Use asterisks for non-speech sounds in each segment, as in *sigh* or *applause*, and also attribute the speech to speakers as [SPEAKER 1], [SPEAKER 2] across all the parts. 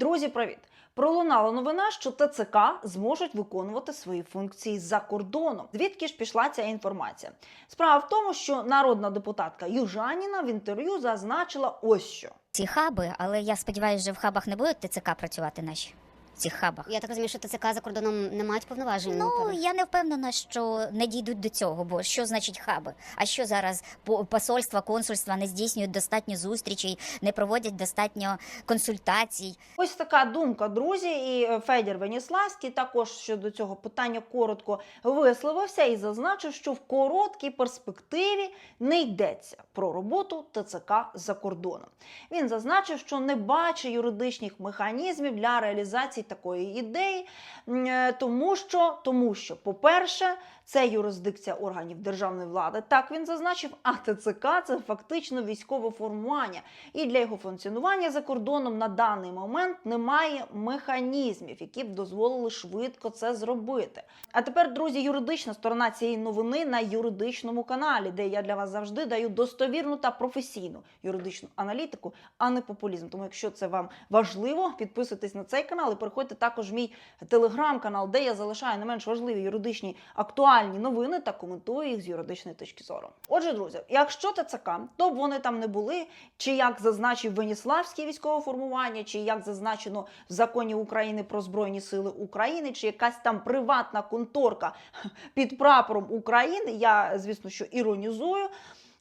[SPEAKER 1] Друзі, привіт! Пролунала новина, що ТЦК зможуть виконувати свої функції за кордоном. Звідки ж пішла ця інформація? Справа в тому, що народна депутатка Южаніна в інтерв'ю зазначила ось що.
[SPEAKER 2] ці хаби, але я сподіваюся, що в хабах не будуть ТЦК працювати наші. В цих хабах.
[SPEAKER 3] Я так розумію, що ТЦК за кордоном не мають повноважень.
[SPEAKER 2] Ну,
[SPEAKER 3] напевно.
[SPEAKER 2] я не впевнена, що не дійдуть до цього, бо що значить хаби? А що зараз посольства, консульства не здійснюють достатньо зустрічей, не проводять достатньо консультацій.
[SPEAKER 1] Ось така думка, друзі. І е, Федір Веніславський також щодо цього питання коротко висловився і зазначив, що в короткій перспективі не йдеться про роботу ТЦК за кордоном. Він зазначив, що не бачить юридичних механізмів для реалізації такої ідеї, е, тому що, тому що, по-перше, це юрисдикція органів державної влади. Так він зазначив, а ТЦК це фактично військове формування. І для його функціонування за кордоном на даний момент немає механізмів, які б дозволили швидко це зробити. А тепер, друзі, юридична сторона цієї новини на юридичному каналі, де я для вас завжди даю достовірну та професійну юридичну аналітику, а не популізм. Тому, якщо це вам важливо, підписуйтесь на цей канал і переходьте також в мій телеграм-канал, де я залишаю не менш важливі юридичні актуальні новини та коментую їх з юридичної точки зору. Отже, друзі, якщо ТЦК, то б вони там не були, чи як зазначив Веніславське військове формування, чи як зазначено в законі України про Збройні Сили України, чи якась там приватна конторка *laughs* під прапором України. Я, звісно, що іронізую.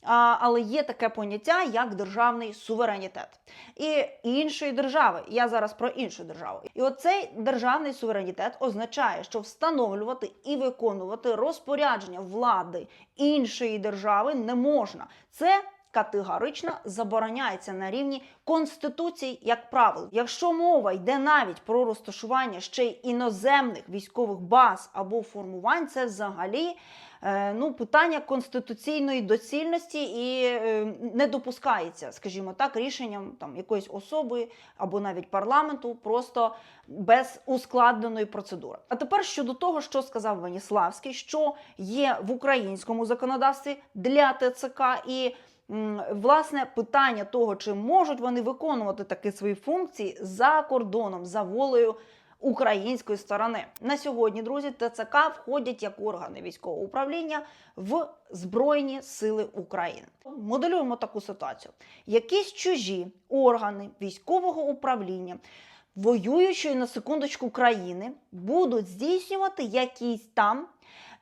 [SPEAKER 1] Але є таке поняття як державний суверенітет і іншої держави. Я зараз про іншу державу. І оцей державний суверенітет означає, що встановлювати і виконувати розпорядження влади іншої держави не можна. Це категорично забороняється на рівні конституції, як правило. Якщо мова йде навіть про розташування ще й іноземних військових баз або формувань, це взагалі е, ну, питання конституційної доцільності і е, не допускається, скажімо так, рішенням там якоїсь особи або навіть парламенту, просто без ускладненої процедури. А тепер щодо того, що сказав Веніславський, що є в українському законодавстві для ТЦК і. Власне, питання того, чи можуть вони виконувати такі свої функції за кордоном, за волею української сторони. На сьогодні, друзі, ТЦК входять як органи військового управління в Збройні Сили України. Моделюємо таку ситуацію: якісь чужі органи військового управління. Воюючої на секундочку країни будуть здійснювати якісь там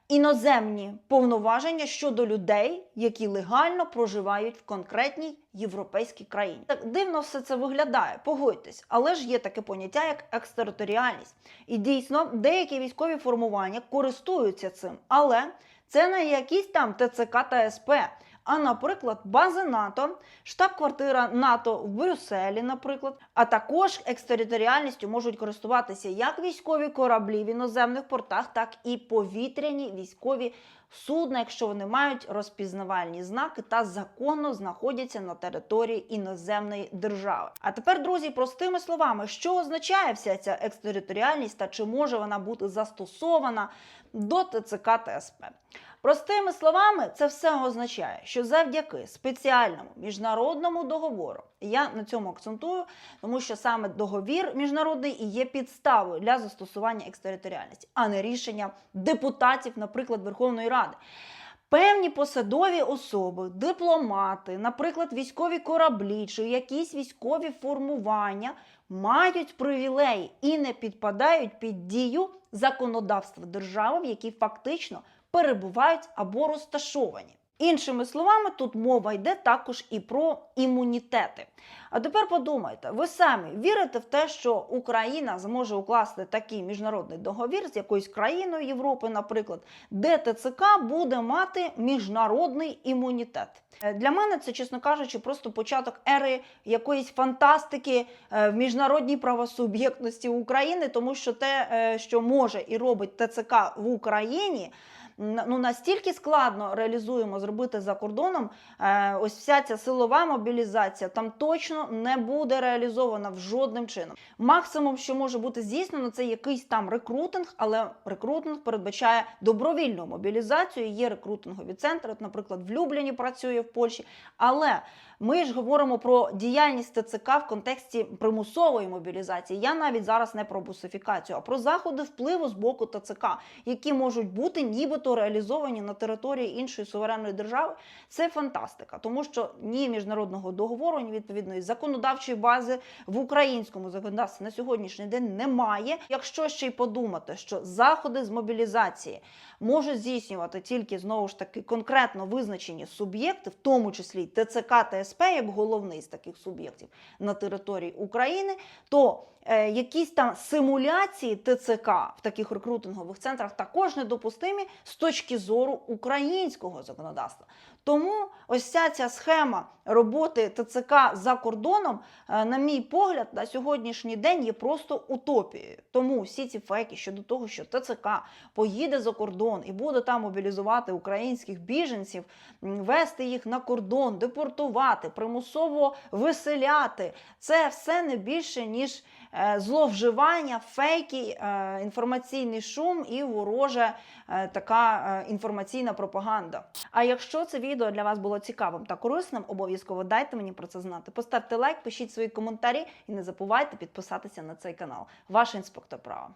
[SPEAKER 1] іноземні повноваження щодо людей, які легально проживають в конкретній європейській країні. Так дивно все це виглядає, погодьтесь, але ж є таке поняття як екстериторіальність. І дійсно деякі військові формування користуються цим, але це не якісь там ТЦК та СП. А, наприклад, бази НАТО, штаб-квартира НАТО в Брюсселі, наприклад, а також екстериторіальністю можуть користуватися як військові кораблі в іноземних портах, так і повітряні військові судна, якщо вони мають розпізнавальні знаки та законно знаходяться на території іноземної держави. А тепер, друзі, простими словами, що означає вся ця екстериторіальність та чи може вона бути застосована до ТЦК та СП? Простими словами, це все означає, що завдяки спеціальному міжнародному договору, я на цьому акцентую, тому що саме договір міжнародний і є підставою для застосування екстериторіальності, а не рішення депутатів, наприклад, Верховної Ради. Певні посадові особи, дипломати, наприклад, військові кораблі чи якісь військові формування мають привілеї і не підпадають під дію законодавства держави, в якій фактично перебувають або розташовані. Іншими словами, тут мова йде також і про імунітети. А тепер подумайте, ви самі вірите в те, що Україна зможе укласти такий міжнародний договір з якоюсь країною Європи, наприклад, де ТЦК буде мати міжнародний імунітет? Е, Для мене це, чесно кажучи, просто початок ери якоїсь фантастики е, в міжнародній правосуб'єктності України, тому що те, е, що може і робить ТЦК в Україні. Ну настільки складно реалізуємо зробити за кордоном. е, Ось вся ця силова мобілізація там точно не буде реалізована в жодним чином. Максимум, що може бути здійснено, це якийсь там рекрутинг, але рекрутинг передбачає добровільну мобілізацію. Є рекрутингові центри, от, наприклад, в Любліні працює в Польщі. Але Ми ж говоримо про діяльність ТЦК в контексті примусової мобілізації. Я навіть зараз не про бусифікацію, а про заходи впливу з боку ТЦК, які можуть бути нібито реалізовані на території іншої суверенної держави. Це фантастика, тому що ні міжнародного договору, ні відповідної законодавчої бази в українському законодавстві на сьогоднішній день немає. Якщо ще й подумати, що заходи з мобілізації можуть здійснювати тільки знову ж таки конкретно визначені суб'єкти, в тому числі ТЦК та СП, як головний з таких суб'єктів на території України, то якісь там симуляції ТЦК в таких рекрутингових центрах також недопустимі з точки зору українського законодавства. Тому ось ця ця схема роботи ТЦК за кордоном, е, на мій погляд, на сьогоднішній день є просто утопією. Тому всі ці фейки щодо того, що ТЦК поїде за кордон і буде там мобілізувати українських біженців, вести їх на кордон, депортувати, примусово виселяти. Це все не більше ніж е, зловживання, фейки, е, інформаційний шум і вороже е, така е, інформаційна пропаганда. А якщо це відео для вас було цікавим та корисним, обов'язково дайте мені про це знати. Поставте лайк, пишіть свої коментарі і не забувайте підписатися на цей канал. Ваш інспектор права.